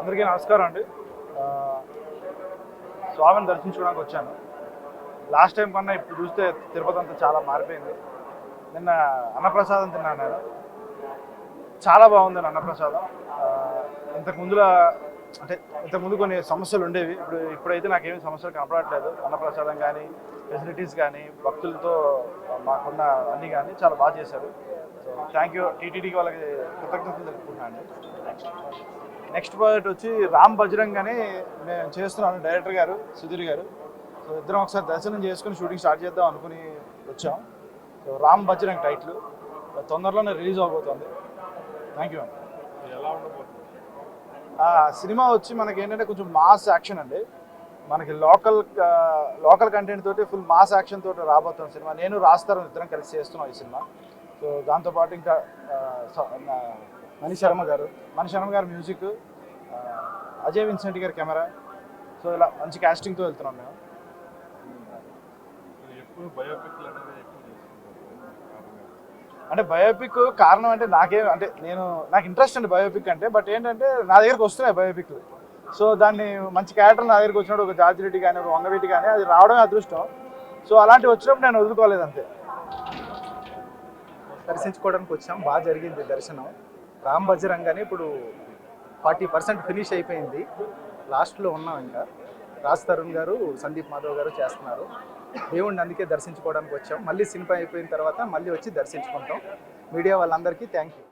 అందరికీ నమస్కారం అండి. స్వామిని దర్శించుకోవడానికి వచ్చాను. లాస్ట్ టైం కన్నా ఇప్పుడు చూస్తే తిరుపతి అంతా చాలా మారిపోయింది. నిన్న అన్నప్రసాదం తిన్నాను నేను. చాలా బాగుంది అన్నప్రసాదం. ఇంతకు ముందులా అంటే ఇంతకుముందు కొన్ని సమస్యలు ఉండేవి. ఇప్పుడు ఇప్పుడైతే నాకేమి సమస్యలు కనపడట్లేదు. అన్నప్రసాదం కానీ ఫెసిలిటీస్ కానీ భక్తులతో మాకున్న అన్నీ కానీ చాలా బాగా చేశారు. సో థ్యాంక్ యూ టీటీడీకి వాళ్ళకి కృతజ్ఞతలు తెలుపుకుంటున్నాను అండి. నెక్స్ట్ ప్రాజెక్ట్ వచ్చి రామ్ బజరంగ్ అని మేము చేస్తున్నాను డైరెక్టర్ గారు సుధీర్ గారు. సో ఇద్దరం ఒకసారి దర్శనం చేసుకుని షూటింగ్ స్టార్ట్ చేద్దాం అనుకుని వచ్చాం. సో రామ్ బజరంగ్ టైటిల్ తొందరలోనే రిలీజ్ అవబోతుంది. థ్యాంక్ యూ అండి సినిమా వచ్చి మనకి ఏంటంటే కొంచెం మాస్ యాక్షన్ అండి. మనకి లోకల్ లోకల్ కంటెంట్ తోటి ఫుల్ మాస్ యాక్షన్ తోటి రాబోతున్న సినిమా. నేను రాస్తారు ఇద్దరం కలిసి చేస్తున్నాం ఈ సినిమా. సో దాంతోపాటు ఇంకా మణి శర్మ గారు మణి శర్మ గారు మ్యూజిక్ అజయ్ విన్సెంట్ గారి కెమెరా. సో ఇలా మంచి casting తో వెళ్తున్నాం మేము. అంటే బయోపిక్ కారణం అంటే నాకేం అంటే నేను నాకు ఇంట్రెస్ట్ అండి బయోపిక్ అంటే బట్ ఏంటంటే నా దగ్గరకు వస్తున్నాయి బయోపిక్లు సో దాన్ని మంచి క్యారెక్టర్ నా దగ్గరకు వచ్చినప్పుడు ఒక జార్జ్ రెడ్డి కానీ ఒక వంగవీటి కానీ అది రావడమే అదృష్టం. సో అలాంటివి వచ్చినప్పుడు నేను వదులుకోలేదు అంతే. దర్శించుకోవడానికి వచ్చాం. బాగా జరిగింది దర్శనం. రామ్ బజరంగ్ అని ఇప్పుడు ఫార్టీ పర్సెంట్ ఫినిష్ అయిపోయింది. లాస్ట్లో ఉన్నాం ఇంకా. రాజ్ తరుణ్ గారు సందీప్ మాధవ్ గారు చేస్తున్నారు. దేవుణ్ణి అందుకే దర్శించుకోవడానికి వచ్చాం. మళ్ళీ సినిమా అయిపోయిన తర్వాత మళ్ళీ వచ్చి దర్శించుకుంటాం. మీడియా వాళ్ళందరికీ థ్యాంక్ యూ.